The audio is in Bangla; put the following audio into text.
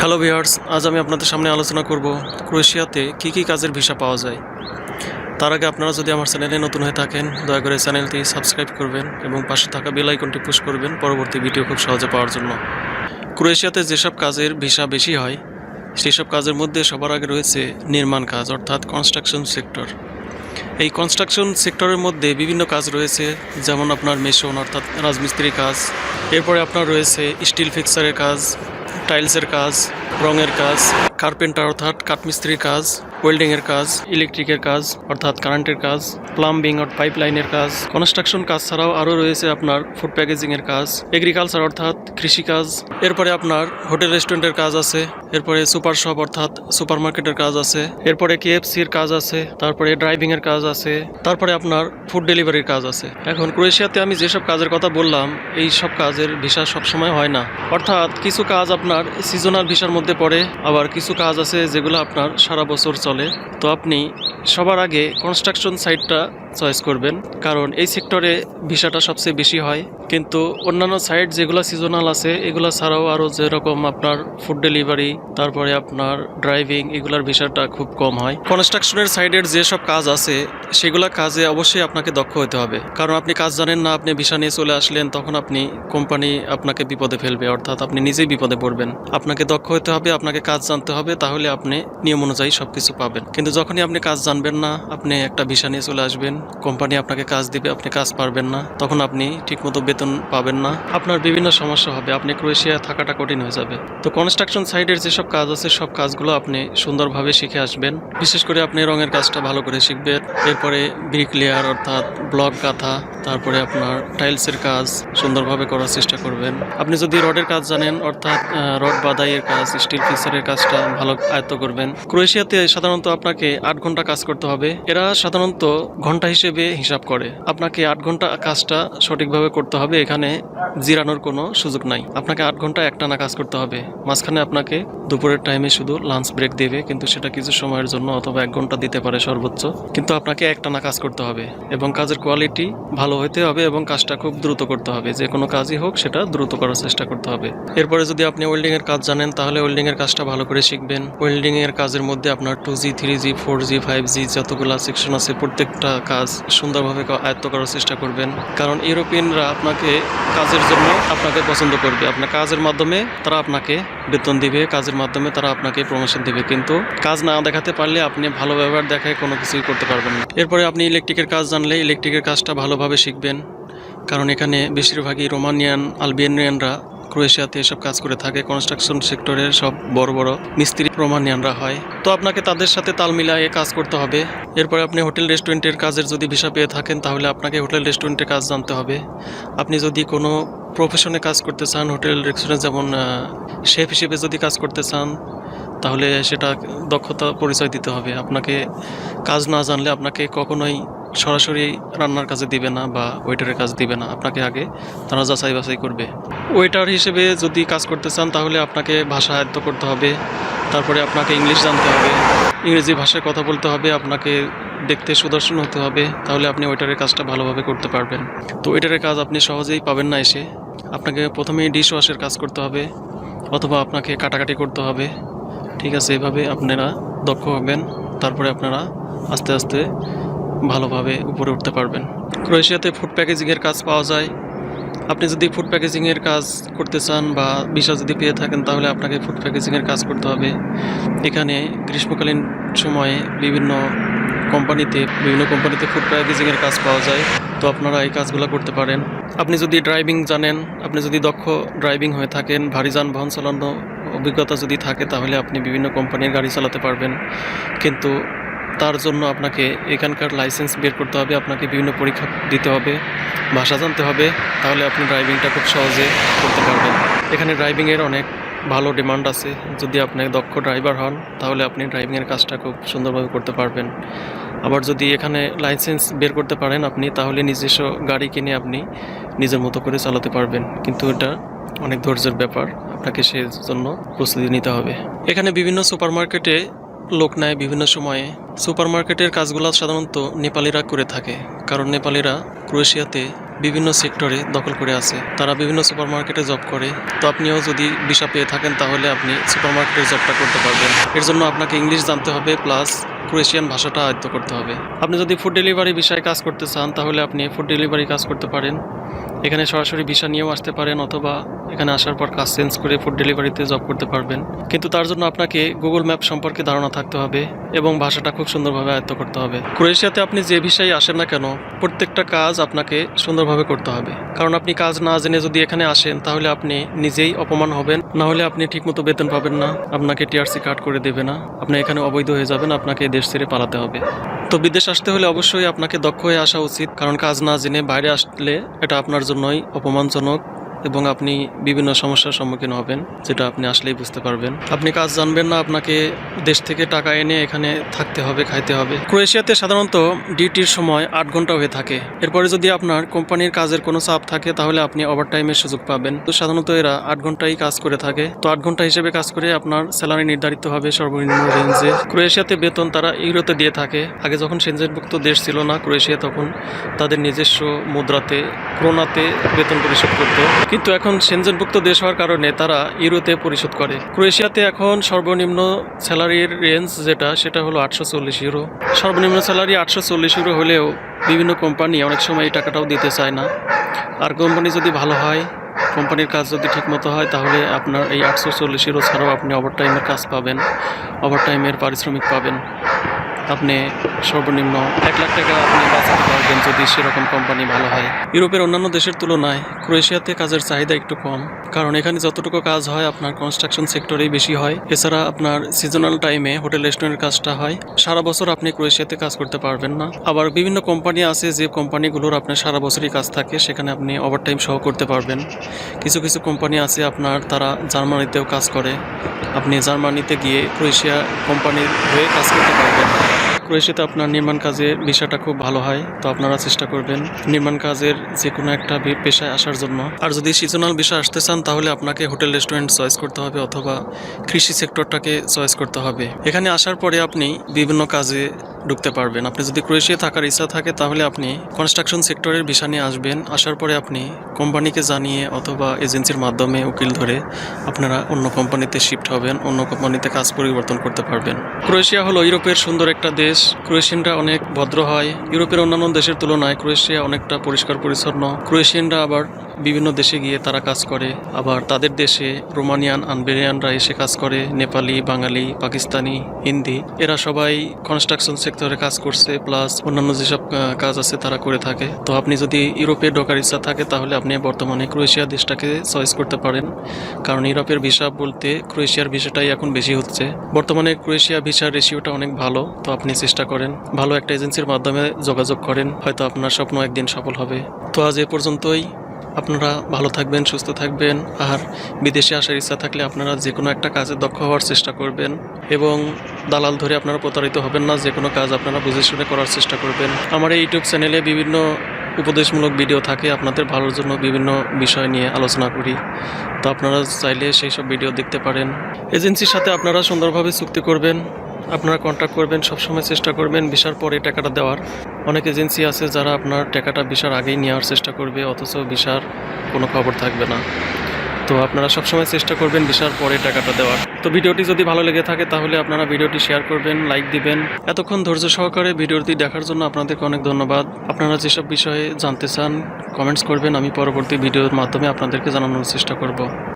হ্যালো ভিউয়ার্স আজ আমি আপনাদের সামনে আলোচনা করব ক্রোয়েশিয়াতে কী কী কাজের ভিসা পাওয়া যায়। তার আগে আপনারা যদি আমার চ্যানেলে নতুন হয়ে থাকেন, দয়া করে চ্যানেলটি সাবস্ক্রাইব করবেন এবং পাশে থাকা বেল আইকনটি পুশ করবেন পরবর্তী ভিডিও খুব সহজে পাওয়ার জন্য। ক্রোয়েশিয়াতে যেসব কাজের ভিসা বেশি হয় সেই সব কাজের মধ্যে সবার আগে রয়েছে নির্মাণ কাজ, অর্থাৎ কনস্ট্রাকশন সেক্টর এই কনস্ট্রাকশন সেক্টরের মধ্যে বিভিন্ন কাজ রয়েছে, যেমন আপনার মেশন অর্থাৎ রাজমিস্ত্রির কাজ। এরপরে আপনার রয়েছে স্টিল ফিক্সারের কাজ টাইলসের কাজ। রঙের কাজ, কার্পেন্টার অর্থাৎ কাঠমিস্ত্রির কাজ, ওয়েল্ডিংয়ের কাজ, ইলেকট্রিকের কাজ, অর্থাৎ কারেন্টের কাজ, প্লাম্বিং অর্থাৎ পাইপলাইনের কাজ, কনস্ট্রাকশন কাজ ছাড়াও আরও রয়েছে আপনার ফুড প্যাকেজিংয়ের কাজ, এগ্রিকালচার অর্থাৎ কৃষিকাজ, এরপরে আপনার হোটেল রেস্টুরেন্টের কাজ আছে, এরপরে সুপার শপ অর্থাৎ সুপার মার্কেটের কাজ আছে, এরপরে কেএফসির কাজ আছে, তারপরে ড্রাইভিংয়ের কাজ আছে, তারপরে আপনার ফুড ডেলিভারির কাজ আছে। এখন ক্রোয়েশিয়াতে আমি যেসব কাজের কথা বললাম, এই সব কাজের ভিসা সবসময় হয় না। অর্থাৎ কিছু কাজ আপনার সিজনাল ভিসার মধ্যে পড়ে, আবার কিছু কাজ আছে যেগুলো আপনার সারা বছর চলে। তো আপনি সবার আগে কনস্ট্রাকশন সাইটটা চয়েস করবেন। কারণ এই সেক্টরে ভিসাটা সবচেয়ে বেশি হয়। কিন্তু অন্যান্য সাইট যেগুলো সিজনাল আছে, এগুলো ছাড়াও আরও যেরকম আপনার ফুড ডেলিভারি তারপরে আপনার ড্রাইভিং এগুলার ভিসাটা খুব কম হয়। কনস্ট্রাকশনের সাইডের যেসব কাজ আছে, সেগুলো কাজে অবশ্যই আপনাকে দক্ষ হতে হবে। কারণ আপনি কাজ জানেন না, আপনি ভিসা নিয়ে চলে আসলেন, তখন আপনি কোম্পানি আপনাকে বিপদে ফেলবে, অর্থাৎ আপনি নিজেই বিপদে পড়বেন। আপনাকে দক্ষ হতে হবে, আপনাকে কাজ জানতে হবে, তাহলে আপনি নিয়ম অনুযায়ী সব কিছু পাবেন। কিন্তু যখনই আপনি কাজ জানবেন না, আপনি একটা ভিসা নিয়ে চলে আসবেন কোম্পানি আপনাকে কাজ দিবে, আপনি কাজ পারবেন না, তখন আপনি ঠিকমতো বেতন পাবেন না। আপনার বিভিন্ন সমস্যা হবে, আপনি ক্রোয়েশিয়া থাকাটা কঠিন হয়ে যাবে। তো কনস্ট্রাকশন সাইডের যেসব কাজ আছে, সব কাজগুলো আপনি সুন্দরভাবে শিখে আসবেন। বিশেষ করে আপনি রঙের কাজটা ভালো করে শিখবেন। এরপরে ব্রিক লেয়ার অর্থাৎ ব্লক গাঁথা, তারপরে আপনার টাইলসের কাজ সুন্দরভাবে করার চেষ্টা করবেন। আপনি যদি রডের কাজ জানেন, অর্থাৎ রড বাদাইয়ের কাজ স্টিল ফিক্সারের কাজটা ভালো আয়ত্ত করবেন। ক্রোয়েশিয়াতে সাধারণত আপনাকে আট ঘণ্টা কাজ করতে হবে। এরা সাধারণত ঘণ্টা হিসেবে হিসাব করে। আপনাকে আট ঘণ্টা কাজটা সঠিকভাবে করতে হবে, এখানে জিরানোর কোনো সুযোগ নাই। আপনাকে আট ঘণ্টা একটানা কাজ করতে হবে। মাঝখানে আপনাকে দুপুরের টাইমে শুধু লাঞ্চ ব্রেক দেবে, কিন্তু সেটা কিছু সময়ের জন্য অথবা এক ঘণ্টা দিতে পারে সর্বোচ্চ। কিন্তু আপনাকে একটানা কাজ করতে হবে এবং কাজের কোয়ালিটি ভালো হতে হবে এবং কাজটা খুব দ্রুত করতে হবে। যে কোনো কাজই হোক, সেটা দ্রুত করার চেষ্টা করতে হবে। এরপরে যদি আপনি ওয়েল্ডিং এর কাজ জানেন, তাহলে ওয়েল্ডিং এর কাজটা ভালো করে শিখবেন। ওয়েল্ডিং এর কাজের মধ্যে আপনার two G three G four G five G যতগুলো সেকশন আছে, প্রত্যেকটা কাজ সুন্দরভাবে আয়ত্ত করার চেষ্টা করবেন। কারণ ইউরোপিয়ানরা আপনাকে কাজের জন্য আপনাকে পছন্দ করবে। আপনার কাজের মাধ্যমে তারা আপনাকে বেতন দিবে, কাজের মাধ্যমে তারা আপনাকে প্রমোশন দিবে। কিন্তু কাজ না দেখাতে পারলে আপনি ভালো ব্যবহার দেখায় কোনো কিছুই করতে পারবেন না। এরপরে আপনি ইলেকট্রিকের কাজ জানলে ইলেকট্রিকের কাজটা ভালোভাবে শিখবেন। কারণ এখানে বেশিরভাগই রোমানিয়ান, আলবেনিয়ানরা ক্রোয়েশিয়াতে এসব কাজ করে থাকে। কনস্ট্রাকশন সেক্টরের সব বড় বড় মিস্ত্রি রোমানিয়ানরা হয়। তো আপনাকে তাদের সাথে তাল মিলিয়ে কাজ করতে হবে। এরপরে আপনি হোটেল রেস্টুরেন্টের কাজের যদি ভিসা পেয়ে থাকেন, তাহলে আপনাকে হোটেল রেস্টুরেন্টের কাজ জানতে হবে। আপনি যদি কোনো প্রফেশনে কাজ করতে চান, হোটেল রেস্টুরেন্ট যেমন শেফ হিসেবে যদি কাজ করতে চান, তাহলে সেটা দক্ষতা পরিচয় দিতে হবে। আপনাকে কাজ না জানলে আপনাকে কখনোই সরাসরি রান্নার কাজে দিবে না বা ওয়েটারের কাজ দিবে না। আপনাকে আগে, তারা যাচাই বাছাই করবে। ওয়েটার হিসেবে যদি কাজ করতে চান, তাহলে আপনাকে ভাষা আয়ত্ত করতে হবে। তারপরে আপনাকে ইংলিশ জানতে হবে। ইংরেজি ভাষায় কথা বলতে হবে, আপনাকে দেখতে সুদর্শন হতে হবে। তাহলে আপনি ওয়েটারের কাজটা ভালোভাবে করতে পারবেন। তো ওয়েটারের কাজ আপনি সহজেই পাবেন না এসে। আপনাকে প্রথমেই ডিশ ওয়াশের কাজ করতে হবে, অথবা আপনাকে কাটাকাটি করতে হবে। ঠিক আছে, এভাবে আপনারা দক্ষ হবেন। তারপরে আপনারা আস্তে আস্তে ভালোভাবে উপরে উঠতে পারবেন। ক্রোয়েশিয়াতে ফুড প্যাকেজিংয়ের কাজ পাওয়া যায়। আপনি যদি ফুড প্যাকেজিংয়ের কাজ করতে চান বা ভিসা যদি পেয়ে থাকেন, তাহলে আপনাকে ফুড প্যাকেজিংয়ের কাজ করতে হবে। এখানে গ্রীষ্মকালীন সময়ে বিভিন্ন কোম্পানিতে বিভিন্ন কোম্পানিতে ফুড প্যাকেজিংয়ের কাজ পাওয়া যায়। তো আপনারা এই কাজগুলো করতে পারেন। আপনি যদি ড্রাইভিং জানেন, আপনি যদি দক্ষ ড্রাইভিং হয়ে থাকেন, ভারী যানবাহন চালানো অভিজ্ঞতা যদি থাকে, তাহলে আপনি বিভিন্ন কোম্পানির গাড়ি চালাতে পারবেন। কিন্তু তার জন্য আপনাকে এখানকার লাইসেন্স বের করতে হবে, আপনাকে বিভিন্ন পরীক্ষা দিতে হবে, ভাষা জানতে হবে, তাহলে আপনি ড্রাইভিংটা খুব সহজে করতে পারবেন। এখানে ড্রাইভিংয়ের অনেক ভালো ডিমান্ড আছে। যদি আপনি দক্ষ ড্রাইভার হন, তাহলে আপনি ড্রাইভিংয়ের কাজটা খুব সুন্দরভাবে করতে পারবেন। আবার যদি এখানে লাইসেন্স বের করতে পারেন আপনি, তাহলে নিজস্ব গাড়ি কিনে আপনি নিজের মতো করে চালাতে পারবেন। কিন্তু এটা অনেক ধৈর্যের ব্যাপার, আপনাকে সেই জন্য প্রস্তুতি নিতে হবে। এখানে বিভিন্ন সুপার মার্কেটে লোক নেয় বিভিন্ন সময়ে। সুপার মার্কেটের কাজগুলো সাধারণত নেপালিরা করে থাকে, কারণ নেপালিরা ক্রোয়েশিয়াতে বিভিন্ন সেক্টরে দখল করে আছে। তারা বিভিন্ন সুপার মার্কেটে জব করে। তো আপনিও যদি ভিসা পেয়ে থাকেন, তাহলে আপনি সুপার মার্কেটের জবটা করতে পারবেন। এর জন্য আপনাকে ইংলিশ জানতে হবে, প্লাস ক্রোয়েশিয়ান ভাষাটা আয়ত্ত করতে হবে। আপনি যদি ফুড ডেলিভারি বিষয়ে কাজ করতে চান, তাহলে আপনি ফুড ডেলিভারি কাজ করতে পারেন। এখানে সরাসরি ভিসা নিয়েও আসতে পারেন অথবা এখানে আসার পর কাজ চেঞ্জ করে ফুড ডেলিভারিতে জব করতে পারবেন। কিন্তু তার জন্য আপনাকে গুগল ম্যাপ সম্পর্কে ধারণা থাকতে হবে এবং ভাষাটা খুব সুন্দরভাবে আয়ত্ত করতে হবে। ক্রোয়েশিয়াতে আপনি যে ভিসায় আসেন না কেন, প্রত্যেকটা কাজ আপনাকে সুন্দরভাবে করতে হবে। কারণ আপনি কাজ না জেনে যদি এখানে আসেন, তাহলে আপনি নিজেই অপমান হবেন। না হলে আপনি ঠিকমতো বেতন পাবেন না, আপনাকে টিআরসি কার্ড করে দেবে না, আপনি এখানে অবৈধ হয়ে যাবেন, আপনাকে দেশ ছেড়ে পালাতে হবে। তো বিদেশ আসতে হলে অবশ্যই আপনাকে দক্ষ হয়ে আসা উচিত, কারণ কাজ না জেনে বাইরে আসলে এটা আপনার জন্যই অপমানজনক। এবং আপনি বিভিন্ন সমস্যার সম্মুখীন হবেন, যেটা আপনি আসলেই বুঝতে পারবেন। আপনি কাজ জানবেন না, আপনাকে দেশ থেকে টাকা এনে এখানে থাকতে হবে, খাইতে হবে। ক্রোয়েশিয়াতে সাধারণত ডিউটির সময় আট ঘণ্টা হয়ে থাকে। এরপরে যদি আপনার কোম্পানির কাজের কোনো চাপ থাকে, তাহলে আপনি ওভার টাইমের সুযোগ পাবেন। তো সাধারণত এরা আট ঘন্টাই কাজ করে থাকে। তো আট ঘণ্টা হিসেবে কাজ করে আপনার স্যালারি নির্ধারিত হবে সর্বনিম্ন রেঞ্জে। ক্রোয়েশিয়াতে বেতন তারা ইউরোতে দিয়ে থাকে। আগে যখন সেনজেনভুক্ত দেশ ছিল না, ক্রোয়েশিয়া তখন তাদের নিজস্ব মুদ্রাতে, ক্রোনাতে বেতন পরিশোধ করতো। কিন্তু এখন সেনজেনভুক্ত দেশ হওয়ার কারণে তারা ইউরোতে পরিশোধ করে। ক্রোয়েশিয়াতে এখন সর্বনিম্ন স্যালারির রেঞ্জ যেটা, সেটা হলো আটশো চল্লিশ ইউরো। সর্বনিম্ন স্যালারি আটশো চল্লিশ ইউরো হলেও বিভিন্ন কোম্পানি অনেক সময় এই টাকাটাও দিতে চায় না। আর কোম্পানি যদি ভালো হয়, কোম্পানির কাজ যদি ঠিকমতো হয়, তাহলে আপনার এই আটশো চল্লিশ ইউরো ছাড়াও আপনি ওভারটাইমের কাজ পাবেন ওভারটাইমের পারিশ্রমিক পাবেন। আপনি সর্বনিম্ন এক লাখ টাকা আপনি বাঁচাতে পারবেন যদি সেরকম কোম্পানি ভালো হয়। ইউরোপের অন্যান্য দেশের তুলনায় ক্রোয়েশিয়াতে কাজের চাহিদা একটু কম, কারণ এখানে যতটুকু কাজ হয় আপনার কনস্ট্রাকশন সেক্টরেই বেশি হয়। এছাড়া আপনার সিজনাল টাইমে হোটেল রেস্টুরেন্টের কাজটা হয়। সারা বছর আপনি ক্রোয়েশিয়াতে কাজ করতে পারবেন না। আবার বিভিন্ন কোম্পানি আছে যে কোম্পানিগুলোর আপনার সারা বছরই কাজ থাকে, সেখানে আপনি ওভারটাইম সহ করতে পারবেন। কিছু কিছু কোম্পানি আছে আপনার, তারা জার্মানিতেও কাজ করে। আপনি জার্মানিতে গিয়ে ক্রোয়েশিয়া কোম্পানির হয়ে কাজ করতে পারবেন। ক্রোয়েশিয়াতে আপনার নির্মাণ কাজে বিষয়টা খুব ভালো হয়, তো আপনারা চেষ্টা করবেন নির্মাণ কাজের যে কোনো একটা পেশায় আসার জন্য। আর যদি সিজনাল বিষয় আসতে চান, তাহলে আপনাকে হোটেল রেস্টুরেন্ট চয়েস করতে হবে অথবা কৃষি সেক্টরটাকে চয়েস করতে হবে। এখানে আসার পরে আপনি বিভিন্ন কাজে ঢুকতে পারবেন। আপনি যদি ক্রোয়েশিয়া থাকার ইচ্ছা থাকে, তাহলে আপনি কনস্ট্রাকশন সেক্টরের বিষয় নিয়ে আসবেন। আসার পরে আপনি কোম্পানিকে জানিয়ে অথবা এজেন্সির মাধ্যমে উকিল ধরে আপনারা অন্য কোম্পানিতে শিফট হবেন, অন্য কোম্পানিতে কাজ পরিবর্তন করতে পারবেন। ক্রোয়েশিয়া হলো ইউরোপের সুন্দর একটা দেশ। ক্রোয়েশিয়ানরা অনেক ভদ্র হয়। ইউরোপের অন্যান্য দেশের তুলনায় ক্রোয়েশিয়া অনেকটা পরিষ্কার পরিচ্ছন্ন ক্রোয়েশিয়ানরা আবার বিভিন্ন দেশে গিয়ে তারা কাজ করে। আবার তাদের দেশে রোমানিয়ান আনবেরিয়ানরা এসে কাজ করে। নেপালি, বাঙালি, পাকিস্তানি, হিন্দি। এরা সবাই কনস্ট্রাকশন সেক্টরে কাজ করছে প্লাস অন্যান্য যেসব কাজ আছে তারা করে থাকে। তো আপনি যদি ইউরোপে ঢোকার ইচ্ছা থাকে, তাহলে আপনি বর্তমানে ক্রোয়েশিয়া দেশটাকে চয়েস করতে পারেন। কারণ ইউরোপের ভিসা বলতে ক্রোয়েশিয়ার ভিসাটাই এখন বেশি হচ্ছে। বর্তমানে ক্রোয়েশিয়া ভিসার রেশিওটা অনেক ভালো, তো আপনি চেষ্টা করেন। ভালো একটা এজেন্সির মাধ্যমে যোগাযোগ করেন, হয়তো আপনার স্বপ্ন একদিন সফল হবে। তো আজ এ পর্যন্তই। আপনারা ভালো থাকবেন, সুস্থ থাকবেন আর বিদেশে আসার ইচ্ছা থাকলে আপনারা যে কোনো একটা কাজে দক্ষ হওয়ার চেষ্টা করবেন এবং দালাল ধরে আপনারা প্রতারিত হবেন না যে কোনো কাজ আপনারা বুঝে শুনে করার চেষ্টা করবেন। আমার এই ইউটিউব চ্যানেলে বিভিন্ন উপদেশমূলক ভিডিও থাকে, আপনাদের ভালোর জন্য বিভিন্ন বিষয় নিয়ে আলোচনা করি। তো আপনারা চাইলে সেই সব ভিডিও দেখতে পারেন। এজেন্সির সাথে আপনারা সুন্দরভাবে চুক্তি করবেন। আপনারা কন্ট্যাক্ট করবেন, সবসময় চেষ্টা করবেন ভিসার পরে টাকাটা দেওয়ার। অনেক এজেন্সি আছে যারা আপনার টাকাটা ভিসার আগেই নেওয়ার চেষ্টা করবে, অথচ ভিসার কোনো খবর থাকবে না। তো আপনারা সবসময় চেষ্টা করবেন ভিসার পরে টাকাটা দেওয়ার। তো ভিডিওটি যদি ভালো লেগে থাকে, তাহলে আপনারা ভিডিওটি শেয়ার করবেন লাইক দিবেন। এতক্ষণ ধৈর্য সহকারে ভিডিওটি দেখার জন্য আপনাদেরকে অনেক ধন্যবাদ। আপনারা যেসব বিষয়ে জানতে চান কমেন্টস করবেন, আমি পরবর্তী ভিডিওর মাধ্যমে আপনাদেরকে জানানোর চেষ্টা করব।